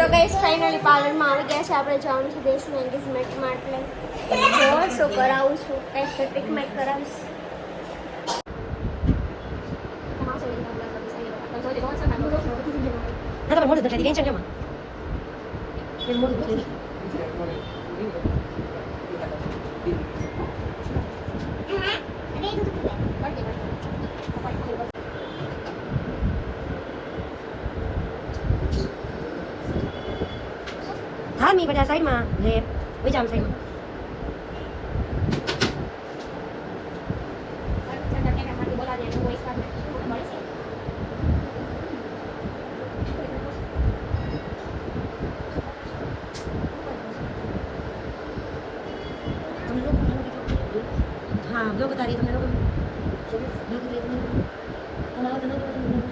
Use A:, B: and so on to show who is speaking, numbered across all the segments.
A: તો ગઈસ ફાઇનલી પાર્લરમાં આવી ગયા છે. આપણે જવાનું છે દેશમાં એન્ગેજમેન્ટમાં એટલે જો શું કરાવું છું. કંઈક ટ્રીટમેન્ટ કરાવીશ.
B: મોઢું મોઢું હા મી બધા સાઈડમાં લે ઓય જામ સાઈડમાં તમે લોકો હા બ્લોગ તારી તમે લોકો બ્લોગ તારી તમે લોકો તમારા તમે લોકો તમે લોકો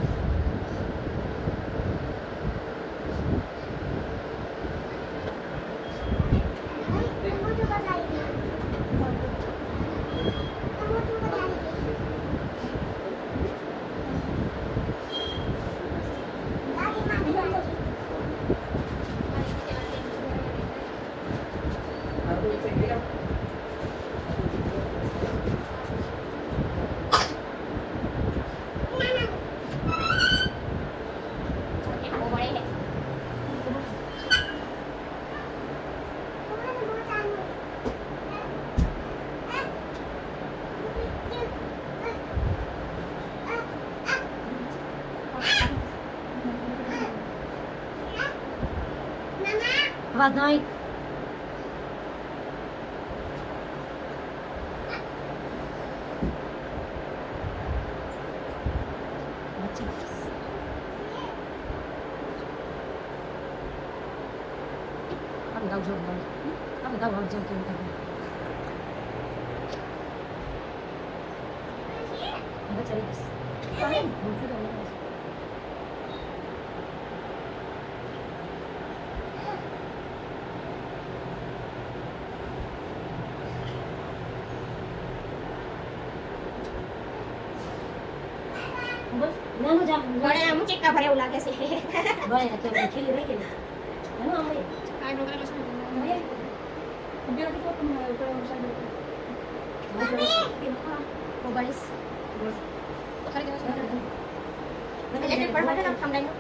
B: અવાજ ના આવી આપણે ગાવ આ બધા આવજો કેમ હવે ચાલી જામ
A: ગળે આમ ચેક્કા ભરે એવું લાગે છે.
B: ભાઈ અત્યારે ખીલી રહી ગઈ ને આમ
A: આ ઢોકળા લસણ ઓગણીસ એટલે પણ મને નામ સમજાય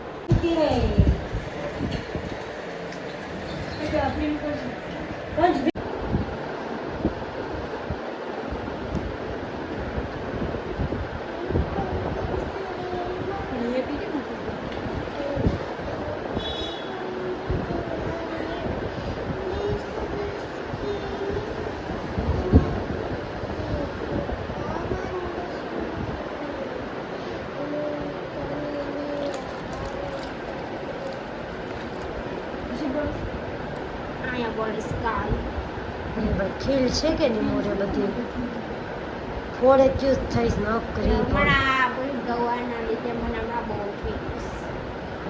A: અહીંયા બોલીસ કાલ
B: ખીલ છે કે નહીં મોરે બધી? ફોડે ક્યુઝ થઈશ નકરી
A: ગવાના લીધે મને હમણાં બહુ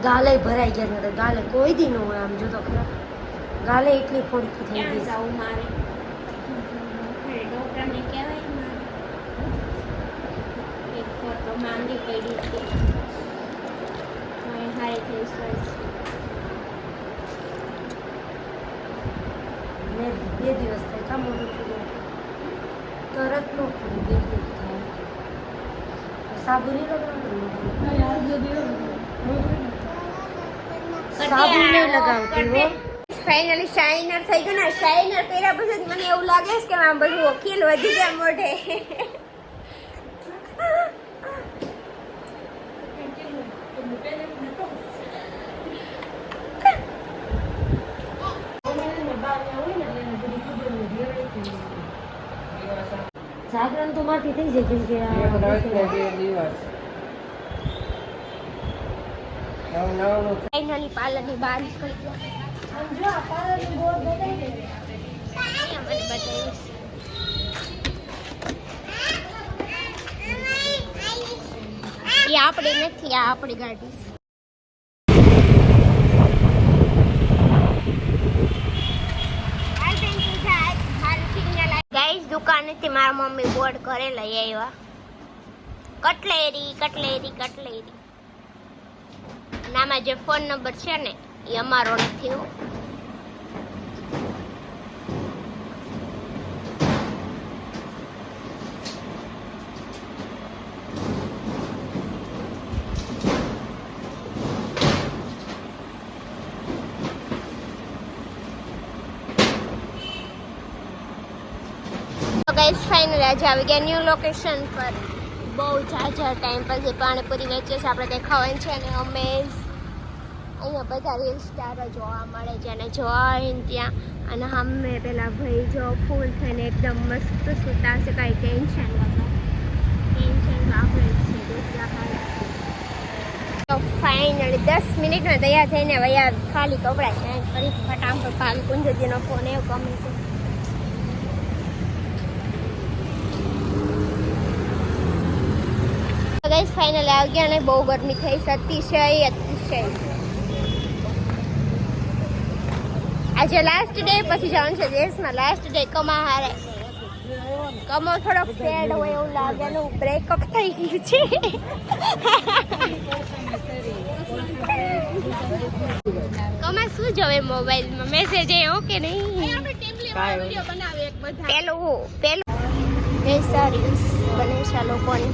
B: ગાલે ભરાઈ ગયા છે ગાલે કોઈ દી ન હોય આમ જો તો ખરા. ગાલે એટલી ફોડકી થઈ ગઈ.
A: જાઉં મારે? ડોક્ટરને કહેવાય મારે. એક તો માંદી પડી છે. હારી થઈ સ્વસ્થ
B: ને બે દિવસ થાય કામ મોટું થઈ જાય. તરત નો ખોલું બે દિવસ થાય. સાબુ નહીં લગાવતું સાબુ નહીં લગાવતી હો.
A: ફાઇનલી શાઇનર થઈ ગયું ને શાઇનર કર્યા પછી જ મને એવું લાગે છે કે આમ બધું વકીલ વધી ગયા મોઢે
B: જાગરણ તો મારથી થઈ જાય કેમ કે આ
A: ફાઇનલી પાર્લરની બહાર નીકળી ગયા
B: આમ જો આ પાર્લરનું બોર્ડ બતાવી દે.
A: અહીંયા મને બતાવ્યું છે. એ આપણે નથી આ આપણી ગાડી દુકાનેથી મારા મમ્મી બોર્ડ ઘરે લઈ આવ્યા. Cutlery cutlery cutlery. નામાં જે ફોન નંબર છે ને, એ અમારો નથી ગાઈસ ફાઇનલ આજે આવી ગયા ન્યૂ લોકેશન પર. બહુ ઝાઝા ટાઈમ પછી પાણીપુરી વેચે છે આપણે દેખાવાય છે અને અમે. અહીંયા બધા રીલ સ્ટારો જોવા મળે છે અને જોઈને ત્યાં. અને અમે પેલા ભાઈ જો ફૂલ થઈને એકદમ મસ્ત સૂતા છે કાંઈ ટેન્શન વગર ટેન્શન આપણે તો ફાઇનલી દસ મિનિટમાં તૈયાર થઈને વયા, ખાલી કપડાં ચેન્જ કરી ફટાફટ ભાગ કુંજજીનો ફોન એવું ગમે છે ગાઈસ ફાઇનલ આવી ગયા અને બહુ ગરમી થઈ છે અતિશય અતિશય આજે લાસ્ટ ડે પછી જવાનું છે દેશમાં. લાસ્ટ ડે કમા હારે કમો થોડોક સેડ હોય એવું લાગે એનું બ્રેકઅપ થઈ ગયું છે. કમા શું જોવે મોબાઈલમાં મેસેજ એ ઓકે નહીં? પેલું પેલું. એ સારી બને છે આ લોકોની.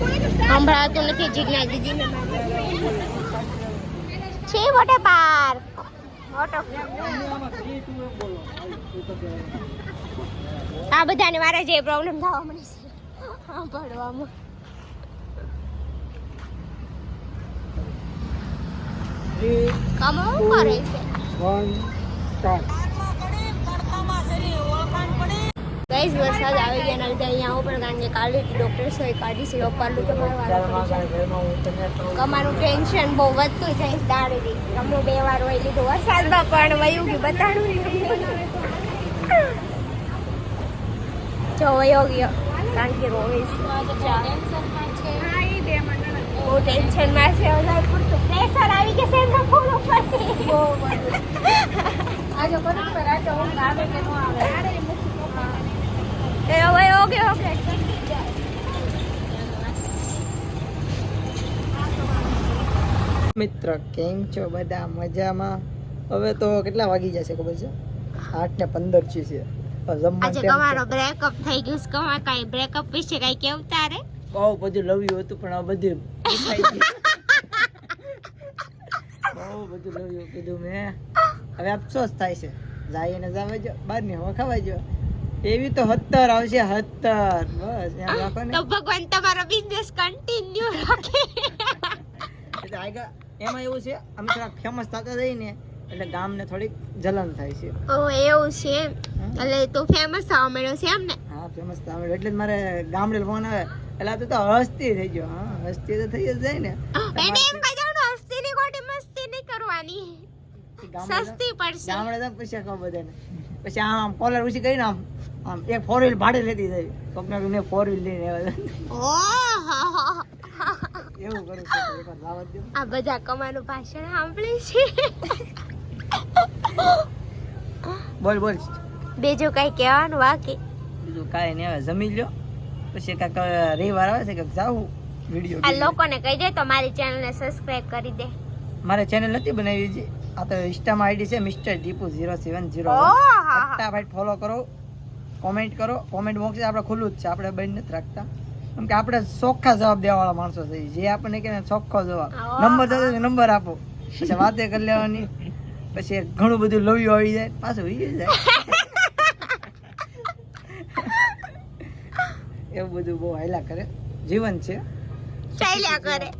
A: સંભળાતું નથી જીજ્ઞા દીદીને છે વોટર પાર્ક આ બધાને મારા જે પ્રોબ્લેમ થવા મને છે. સાંભળવામાં. કમો કરે છે? ગાઈસ વરસાદ આવી ગયા નહીં લીધે અહીંયા આવું પણ કારણ કે કાલે ડૉક્ટર સોય કાઢી છે અપાલું તો મારવાનું કમાનું ટેન્શન બહુ વધતું જાય દાડેથી ગમે બે વાર હોય લીધું. વરસાદમાં પણ વયું ગયું બતાડું જો વયો ગયો. કારણ કે રોહિત બહુ ટેન્શનમાં છે વધારે પૂરતું પ્રેશર આવી જશે એમના ફોન ઉપર
B: આજે કોને ખબર આજે હું આવે કે ન આવે.
A: એ વયો ગયો કે
C: મિત્ર કેમ છો? બધા મજામાં? હવે તો કેટલા વાગી જશે ખબર છે? આઠ ને પંદર છે. છે
A: આજે
C: તમારો
A: બ્રેકઅપ થઈ ગયું છે. કમા કઈ બ્રેકઅપ વિશે કઈ કેવું તારે
C: બહુ બધું લવ્યું હતું પણ આ બધું બહુ બધું લવ્યું કીધું મેં. હવે અફસોસ થાય છે. જાય ને જાવે જો બાર ને હવા ખવાય જો એવી તો હત્તર આવશે હત્તર. બસ એમ રાખો ને.
A: તો ભગવાન તમારો બિઝનેસ કન્ટિન્યુ રાખે.
C: એમાં એવું છે અમે થોડા ફેમસ થતા જઈને એટલે એટલે ગામને થોડીક જલન થાય છે.
A: ઓ એવું છે. એટલે તો ફેમસ થવા મળ્યો છે એમ ને.
C: હા ફેમસ તામિલ એટલે જ મારે ગામડે ફોન આવે. એટલે તું હસ્તી થઈ ગયો. હા હસ્તી તો થઈ જ જાય ને.
A: એને એમ બજાવનું હસ્તી ની ખોટી મસ્તી નહીં કરવાની. સસ્તી પડશે.
C: ગામડે તો પૂછ્યા કહો બધાને પછી આમ કોલર ઉછી કરીને આમ આમ એક ફોર વ્હીલ ભાડે લેતી થઈ કોકને મેં ફોર વ્હીલ લઈને આવ્યા એવું કરું છું
A: આ બધા કમાનું ભાષણ સાંભળે છે.
C: બોલ બોલ.
A: બીજું કઈ કહેવાનું બાકી?
C: બીજું કાંઈ નહીં હવે જમી લ્યો. પછી કાંઈક રવિવાર આવે છે કે જાવું
A: આ લોકોને કહી દે તો મારી ચેનલને સબસ્ક્રાઇબ કરી દે.
C: મારે ચેનલ નથી બનાવી આ તો ઇન્સ્ટામાં આઈડી છે Mister Deepu zero seven zero ફટાફટ ફોલો કરો. કોમેન્ટ કરો. કોમેન્ટ બોક્સ આપણે ખુલ્લું જ છે. આપણે બંધ નથી રાખતા. કેમ કે આપણે ચોખ્ખા જવાબ દેવાવાળા માણસો છે. જે આપણને ને ચોખ્ખો જવાબ. નંબર થતો નંબર આપો. પછી વાતે કરી લેવાની. પછી ઘણું બધું લોહી આવી જાય. પાછું વી જાય. એવું બધું બહુ હાયલા કરે. જીવન છે.
A: ચાલ્યા કરે.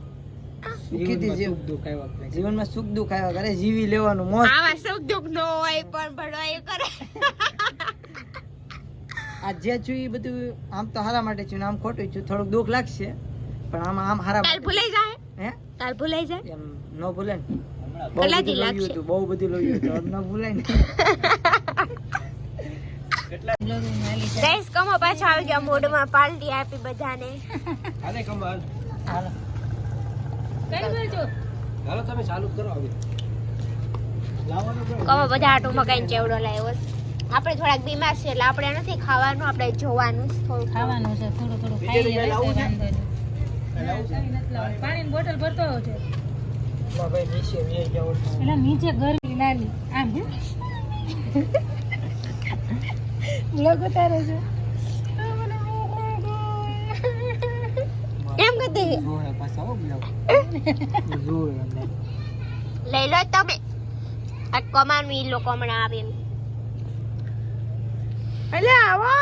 C: સુખીથી જીવ. જીવનમાં સુખ દુઃખ આવ્યા કરે જીવી લેવાનું મોત
A: આવા સુખ દુઃખ નો હોય પણ ભણવાયું કરે.
C: આ જે છું એ બધું આમ તો હારા માટે છું આમ ખોટું છું થોડુંક દુઃખ લાગશે પણ આમ આમ હારા
A: કાલ ભૂલાઈ જાય?
C: હે?
A: કાલ ભૂલાઈ જાય?
C: એમ ન ભૂલે ને. બહુ
A: કેટલા
C: બધું
A: દી લાગશે?
C: હતું બહુ બધું લોયું હતું ન ભૂલાય ને.
A: ગઈસ કમો પાછા આવી ગયા મૂડમાં પાર્ટી આપી બધાને.
C: હાલો.
A: કમો બધા આટો મકાઈ ચેવડો લાવ્યો આપણે થોડાક બીમાર છે એટલે આપણે નથી ખાવાનું આપણે જોવાનું થોડું
B: ખાવાનું છે થોડું થોડું ખાઈ લેવાય તો
D: પાણીની બોટલ ભરતો છે.
C: લા ભાઈ નીચે વે જાવ
D: એટલે નીચે ગરમી લાલી. આમ લોકો તારે છે.
A: એમ કહેતી લઈ લો તમે આ કમાન ઈ લોકો હમણાં આવે એટલે આવો